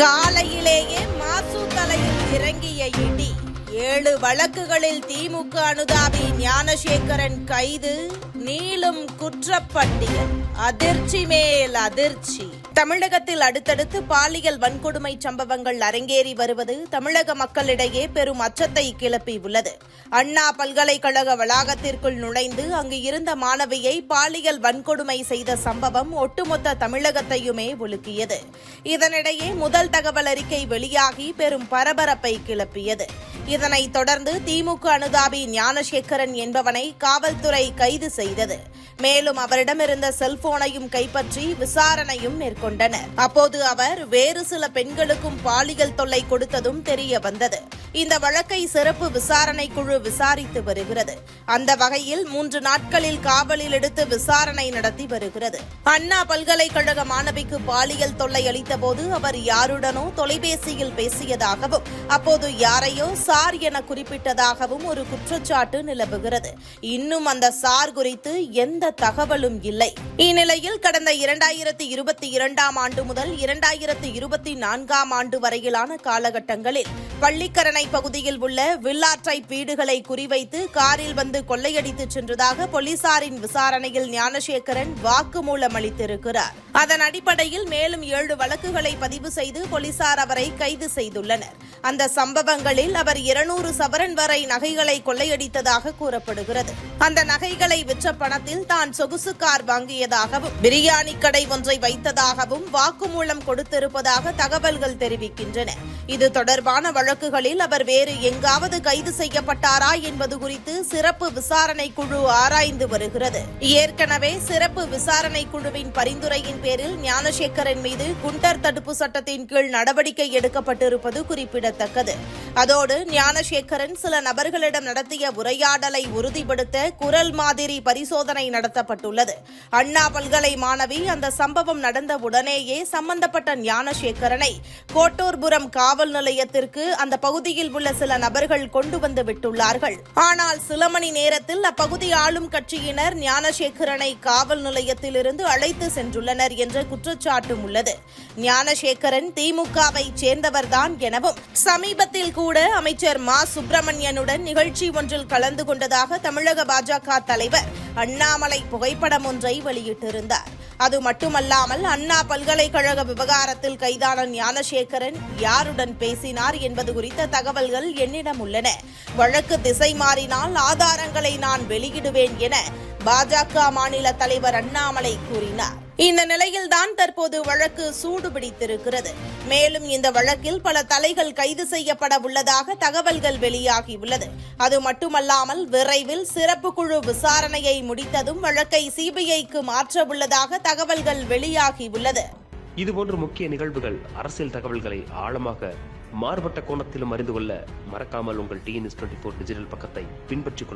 காலையிலேயே மாசு தலையில் இறங்கிய இடி. ஏழு வழக்குகளில் திமுக அனுதாபி ஞானசேகரன் கைது. நீளும் குற்றப்பட்டியல். அதிர்ச்சி மேல் அதிர்ச்சி. தமிழகத்தில் அடுத்தடுத்து பாலியல் வன்கொடுமை சம்பவங்கள் அரங்கேறி வருவது தமிழக மக்களிடையே பெரும் அச்சத்தை கிளப்பியுள்ளது அண்ணா பல்கலைக்கழக வளாகத்திற்குள் நுழைந்து அங்கு இருந்த மாணவியை பாலியல் வன்கொடுமை செய்த சம்பவம் ஒட்டுமொத்த தமிழகத்தையுமே ஒழுக்கியது. இதனிடையே முதல் தகவல் அறிக்கை வெளியாகி பெரும் பரபரப்பை கிளப்பியது. இதனைத் தொடர்ந்து திமுக அனுதாபி ஞானசேகரன் என்பவனை காவல்துறை கைது செய்தது. மேலும் அவரிடமிருந்த செல்போனையும் கைப்பற்றி விசாரணையும் மேற்கொண்டனர். அப்போது அவர் வேறு சில பெண்களுக்கும் பாலியல் தொல்லை கொடுத்ததும் தெரிய வந்தது. இந்த வழக்கை சிறப்பு விசாரணை குழு விசாரித்து வருகிறது. அந்த வகையில் மூன்று நாட்களில் காவலில் எடுத்து விசாரணை நடத்தி வருகிறது. அண்ணா பல்கலைக்கழக மாணவிக்கு பாலியல் தொல்லை அளித்தபோது அவர் யாருடனோ தொலைபேசியில் பேசியதாகவும் அப்போது யாரையோ சார் என குறிப்பிட்டதாகவும் ஒரு குற்றச்சாட்டு நிலவுகிறது. இன்னும் அந்த சார் குறித்து எந்த தகவலும் இல்லை. இந்நிலையில் கடந்த இரண்டாயிரத்தி இருபத்தி இரண்டாம் ஆண்டு முதல் இரண்டாயிரத்தி இருபத்தி நான்காம் ஆண்டு வரையிலான காலகட்டங்களில் பள்ளிக்கரணை பகுதியில் உள்ள வில்லாற்றை வீடுகளை குறிவைத்து காரில் வந்து கொள்ளையடித்து சென்றதாக போலீசாரின் விசாரணையில் ஞானசேகரன் வாக்குமூலம் அளித்திருக்கிறார். அதன் அடிப்படையில் மேலும் ஏழு வழக்குகளை பதிவு செய்து போலீசார் அவரை கைது செய்துள்ளனர். அந்த சம்பவங்களில் அவர் இருநூறு சவரன் வரை நகைகளை கொள்ளையடித்ததாக கூறப்படுகிறது. அந்த நகைகளை விற்ற பணத்தில் தான் சொகுசு கார் வாங்கியதாகவும் பிரியாணி கடை ஒன்றை வைத்ததாகவும் வாக்குமூலம் கொடுத்திருப்பதாக தகவல்கள் தெரிவிக்கின்றன. இது தொடர்பான வழக்குகளில் அவர் வேறு எங்காவது கைது செய்யப்பட்டாரா என்பது குறித்து சிறப்பு விசாரணை குழு ஆராய்ந்து வருகிறது. ஏற்கனவே சிறப்பு விசாரணை குழுவின் பரிந்துரையின் பேரில் ஞானசேகரன் மீது குண்டர் தடுப்பு சட்டத்தின் கீழ் நடவடிக்கை எடுக்கப்பட்டிருப்பது குறிப்பிடத்தக்கது. அதோடு ஞானசேகரன் சில நபர்களிடம் நடத்திய உரையாடலை உறுதிப்படுத்த குரல் மாதிரி பரிசோதனை நடத்தப்பட்டுள்ளது. அண்ணா பல்கலை மாணவி அந்த சம்பவம் நடந்த உடனேயே சம்பந்தப்பட்ட ஞானசேகரனை கோட்டூர்புரம் காவல் நிலையத்திற்கு அந்த பகுதியில் உள்ள சில நபர்கள் கொண்டு வந்து விட்டுள்ளார்கள். ஆனால் சில மணி நேரத்தில் அப்பகுதி ஆளும் கட்சியினர் ஞானசேகரனை காவல் நிலையத்திலிருந்து அழைத்து சென்றுள்ளனர் என்ற குற்றச்சாட்டும் உள்ளது. ஞானசேகரன் திமுகவை சேர்ந்தவர்தான் எனவும் சமீபத்தில் கூட அமைச்சர் மா. சுப்பிரமணியனுடன் நிகழ்ச்சி ஒன்றில் கலந்து கொண்டதாக தமிழக பாஜக தலைவர் அண்ணாமலை புகைப்படம் ஒன்றை வெளியிட்டிருந்தார். அது மட்டுமல்லாமல் அண்ணா பல்கலைக்கழக விவகாரத்தில் கைதான ஞானசேகரன் யாருடன் பேசினார் என்பது குறித்த தகவல்கள் என்னிடம் உள்ளன. வழக்கு திசை மாறினால் ஆதாரங்களை நான் வெளியிடுவேன் என பாஜக மாநில தலைவர் அண்ணாமலை கூறினார். இந்த நிலையில்தான் தற்போது வழக்கு சூடுபிடித்திருக்கிறது. மேலும் இந்த வழக்கில் பல தலைகள் கைது செய்யப்பட உள்ளதாக தகவல்கள் வெளியாகியுள்ளது. அது மட்டுமல்லாமல் விரைவில் சிறப்பு குழு விசாரணையை முடித்ததும் வழக்கை சிபிஐக்கு மாற்ற உள்ளதாக தகவல்கள் வெளியாகியுள்ளது. இதுபோன்ற முக்கிய நிகழ்வுகள் அரசியல் தகவல்களை ஆழமாக மாறுபட்ட கோணத்திலும் அறிந்து கொள்ள மறக்காமல் உங்கள் டிஎன்எஸ் டுவெண்ட்டி ஃபோர் டிஜிட்டல் பக்கத்தை பின்பற்றிக் கொள்ள